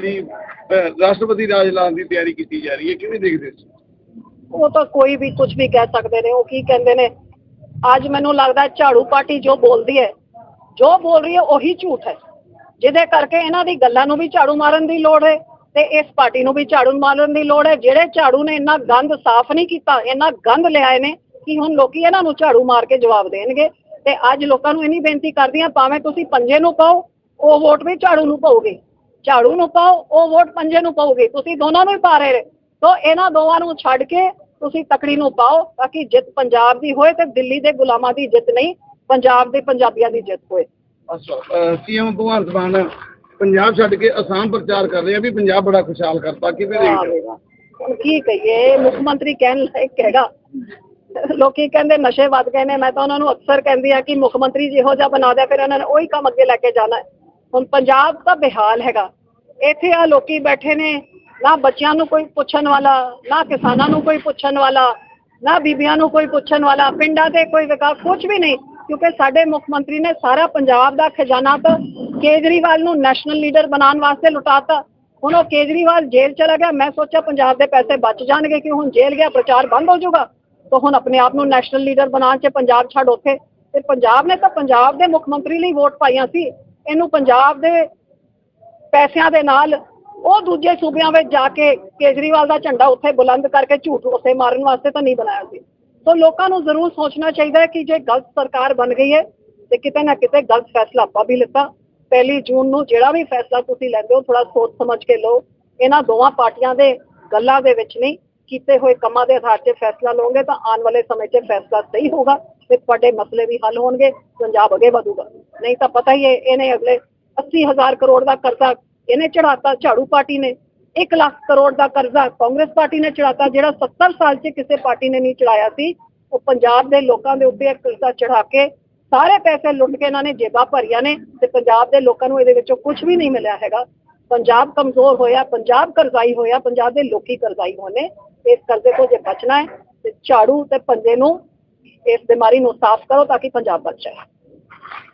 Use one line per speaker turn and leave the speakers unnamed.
ਜਿਹੜੀ ਰਾਸ਼ਟਰਪਤੀ ਰਾਜ ਲਾਉਣ ਦੀ ਤਿਆਰੀ ਕੀਤੀ ਜਾ ਰਹੀ ਹੈ, ਕਿਵੇਂ ਦੇਖਦੇ ਹੋ
ਉਹ ਤਾਂ ਕੋਈ ਵੀ ਕੁਝ ਵੀ ਕਹਿ ਸਕਦੇ ਨੇ, ਉਹ ਕੀ ਕਹਿੰਦੇ ਨੇ, ਅੱਜ ਮੈਨੂੰ ਲੱਗਦਾ ਝਾੜੂ ਪਾਰਟੀ ਜੋ ਬੋਲਦੀ ਹੈ, ਜੋ ਬੋਲ ਰਹੀ ਹੈ ਉਹੀ ਝੂਠ ਹੈ। ਜਿਹਦੇ ਕਰਕੇ ਇਹਨਾਂ ਦੀ ਗੱਲਾਂ ਨੂੰ ਵੀ ਝਾੜੂ ਮਾਰਨ ਦੀ ਲੋੜ ਹੈ ਤੇ ਇਸ ਪਾਰਟੀ ਨੂੰ ਵੀ ਝਾੜੂ ਮਾਰਨ ਦੀ ਲੋੜ ਹੈ। ਜਿਹੜੇ ਝਾੜੂ ਨੇ ਇੰਨਾ ਗੰਦ ਸਾਫ਼ ਨਹੀਂ ਕੀਤਾ, ਇੰਨਾ ਗੰਦ ਲਿਆਏ ਨੇ ਕਿ ਹੁਣ ਲੋਕੀ ਇਹਨਾਂ ਨੂੰ ਝਾੜੂ ਮਾਰ ਕੇ ਜਵਾਬ ਦੇਣਗੇ ਤੇ ਅੱਜ ਲੋਕਾਂ ਨੂੰ ਇੰਨੀ ਬੇਨਤੀ ਕਰਦੀ ਹਾਂ, ਭਾਵੇਂ ਤੁਸੀਂ ਪੰਜੇ ਨੂੰ ਪਾਓ, ਉਹ ਵੋਟ ਵੀ ਝਾੜੂ ਨੂੰ ਪਾਓਗੇ। ਝਾੜੂ ਨੂੰ ਪਾਓ ਉਹ ਵੋਟ ਪੰਜੇ ਨੂੰ ਪਾਓਗੇ ਤੁਸੀਂ ਦੋਨਾਂ ਨੂੰ ਹੀ ਪਾ ਰਹੇ ਤੋ ਇਹਨਾਂ ਦੋਵਾਂ ਨੂੰ ਛੱਡ ਕੇ ਤੁਸੀਂ ਤਕੜੀ ਨੂੰ ਪਾਓ ਤਾਂ ਕਿ ਜਿੱਤ ਪੰਜਾਬ ਦੀ ਹੋਏ ਤੇ ਦਿੱਲੀ ਦੇ ਗੁਲਾਮਾਂ ਦੀ ਜਿੱਤ ਨਹੀਂ ਪੰਜਾਬ ਦੇ ਪੰਜਾਬੀਆਂ ਦੀ ਜਿੱਤ ਹੋਏ।
ਅੱਛਾ ਸੀਐਮ ਭਗਵੰਤ ਮਾਨ ਪੰਜਾਬ ਛੱਡ ਕੇ ਅਸਾਮ ਪ੍ਰਚਾਰ ਕਰ ਰਹੇ ਆ ਵੀ ਪੰਜਾਬ ਬੜਾ ਖੁਸ਼ਹਾਲ ਕਰਤਾ ਕਿਵੇਂ ਦੇਖਦੇ
ਹੁਣ ਕੀ ਕਹੀਏ ਮੁੱਖ ਮੰਤਰੀ ਕਹਿਣ ਲਾਇਕ ਹੈਗਾ। ਲੋਕੀ ਕਹਿੰਦੇ ਨਸ਼ੇ ਵੱਧ ਗਏ ਨੇ ਮੈਂ ਤਾਂ ਉਹਨਾਂ ਨੂੰ ਅਕਸਰ ਕਹਿੰਦੀ ਆ ਕਿ ਮੁੱਖ ਮੰਤਰੀ ਜਿਹੋ ਜਿਹਾ ਬਣਾ ਦਿਆ ਫਿਰ ਉਹਨਾਂ ਨੇ ਉਹੀ ਕੰਮ ਅੱਗੇ ਲੈ ਕੇ ਜਾਣਾ ਹੁਣ ਪੰਜਾਬ ਤਾਂ ਬਿਹਾਲ ਹੈਗਾ। ਇੱਥੇ ਆ ਲੋਕੀ ਬੈਠੇ ਨੇ, ਨਾ ਬੱਚਿਆਂ ਨੂੰ ਕੋਈ ਪੁੱਛਣ ਵਾਲਾ, ਨਾ ਕਿਸਾਨਾਂ ਨੂੰ ਕੋਈ ਪੁੱਛਣ ਵਾਲਾ, ਨਾ ਬੀਬੀਆਂ ਨੂੰ ਕੋਈ ਪੁੱਛਣ ਵਾਲਾ, ਪਿੰਡਾਂ ਤੇ ਕੋਈ ਵਿਕਾਸ ਕੁਝ ਵੀ ਨਹੀਂ, ਕਿਉਂਕਿ ਸਾਡੇ ਮੁੱਖ ਮੰਤਰੀ ਨੇ ਸਾਰਾ ਪੰਜਾਬ ਦਾ ਖਜ਼ਾਨਾ ਤਾਂ ਕੇਜਰੀਵਾਲ ਨੂੰ ਨੈਸ਼ਨਲ ਲੀਡਰ ਬਣਾਉਣ ਵਾਸਤੇ ਲੁਟਾਤਾ। ਹੁਣ ਉਹ ਕੇਜਰੀਵਾਲ ਜੇਲ੍ਹ ਚਲਾ ਗਿਆ, ਮੈਂ ਸੋਚਿਆ ਪੰਜਾਬ ਦੇ ਪੈਸੇ ਬਚ ਜਾਣਗੇ ਕਿ ਹੁਣ ਜੇਲ੍ਹ ਗਿਆ, ਪ੍ਰਚਾਰ ਬੰਦ ਹੋ ਜਾਊਗਾ। ਤਾਂ ਹੁਣ ਆਪਣੇ ਆਪ ਨੂੰ ਨੈਸ਼ਨਲ ਲੀਡਰ ਬਣਾਉਣ 'ਚ ਪੰਜਾਬ ਛੱਡ ਉੱਥੇ। ਤੇ ਪੰਜਾਬ ਨੇ ਤਾਂ ਪੰਜਾਬ ਦੇ ਮੁੱਖ ਮੰਤਰੀ ਲਈ ਵੋਟ ਪਾਈਆਂ ਸੀ। ਇਹਨੂੰ ਪੰਜਾਬ ਦੇ ਪੈਸਿਆਂ ਦੇ ਨਾਲ ਉਹ ਦੂਜੇ ਸੂਬਿਆਂ ਵਿੱਚ ਜਾ ਕੇ ਕੇਜਰੀਵਾਲ ਦਾ ਝੰਡਾ ਉੱਥੇ ਬੁਲੰਦ ਕਰਕੇ ਝੂਠ ਉੱਥੇ ਮਾਰਨ ਵਾਸਤੇ ਤਾਂ ਨਹੀਂ ਬਣਾਇਆ ਸੀ। ਸੋ ਲੋਕਾਂ ਨੂੰ ਜ਼ਰੂਰ ਸੋਚਣਾ ਚਾਹੀਦਾ ਹੈ ਕਿ ਜੇ ਗਲਤ ਸਰਕਾਰ ਬਣ ਗਈ ਹੈ ਤੇ ਕਿਤੇ ਨਾ ਕਿਤੇ ਗਲਤ ਫੈਸਲਾ ਆਪਾਂ ਵੀ ਲਿੱਤਾ। ਪਹਿਲੀ ਜੂਨ ਨੂੰ ਜਿਹੜਾ ਵੀ ਫੈਸਲਾ ਤੁਸੀਂ ਲੈਂਦੇ ਹੋ ਥੋੜਾ ਸੋਚ ਸਮਝ ਕੇ ਲਓ। ਇਹਨਾਂ ਦੋਵਾਂ ਪਾਰਟੀਆਂ ਦੇ ਗੱਲਾਂ ਦੇ ਵਿੱਚ ਨਹੀਂ, ਕੀਤੇ ਹੋਏ ਕੰਮਾਂ ਦੇ ਆਧਾਰ 'ਤੇ ਫੈਸਲਾ ਲਓਗੇ ਤਾਂ ਆਉਣ ਵਾਲੇ ਸਮੇਂ 'ਚ ਫੈਸਲਾ ਸਹੀ ਹੋਗਾ ਤੇ ਤੁਹਾਡੇ ਮਸਲੇ ਵੀ ਹੱਲ ਹੋਣਗੇ, ਪੰਜਾਬ ਅੱਗੇ ਵਧੂਗਾ। ਨਹੀਂ ਤਾਂ ਪਤਾ ਹੀ ਹੈ, ਇਹਨੇ ਅਗਲੇ 80000 ਕਰੋੜ ਦਾ ਕਰਜ਼ਾ ਇਹਨੇ ਚੜਾਤਾ ਝਾੜੂ ਪਾਰਟੀ ਨੇ। 1 ਲੱਖ ਕਰੋੜ ਦਾ ਕਰਜ਼ਾ ਕਾਂਗਰਸ ਪਾਰਟੀ ਨੇ ਚੜਾਤਾ ਜਿਹੜਾ 70 ਸਾਲ 'ਚ ਕਿਸੇ ਪਾਰਟੀ ਨੇ ਨਹੀਂ ਚੜਾਇਆ ਸੀ। ਉਹ ਪੰਜਾਬ ਦੇ ਲੋਕਾਂ ਦੇ ਉੱਤੇ ਕਰਜ਼ਾ ਚੜਾ ਕੇ ਸਾਰੇ ਪੈਸੇ ਲੁੱਟ ਕੇ ਇਹਨਾਂ ਨੇ ਜੇਬਾਂ ਭਰੀਆਂ ਨੇ ਤੇ ਪੰਜਾਬ ਦੇ ਲੋਕਾਂ ਨੂੰ ਇਹਦੇ ਵਿੱਚੋਂ ਕੁਝ ਵੀ ਨਹੀਂ ਮਿਲਿਆ ਹੈਗਾ। ਪੰਜਾਬ ਕਮਜ਼ੋਰ ਹੋਇਆ, ਪੰਜਾਬ ਕਰਜ਼ਾਈ ਹੋਇਆ, ਪੰਜਾਬ ਦੇ ਲੋਕੀ ਕਰਜ਼ਾਈ ਹੋਣੇ ਇਸ ਕਰਜ਼ੇ ਤੋਂ ਜੇ ਬਚਣਾ ਹੈ ਤੇ ਝਾੜੂ ਤੇ ਪੰਜੇ ਨੂੰ ਇਸ ਬਿਮਾਰੀ ਨੂੰ ਸਾਫ਼ ਕਰੋ ਤਾਂ ਕਿ ਪੰਜਾਬ ਬਚ ਜਾਏ।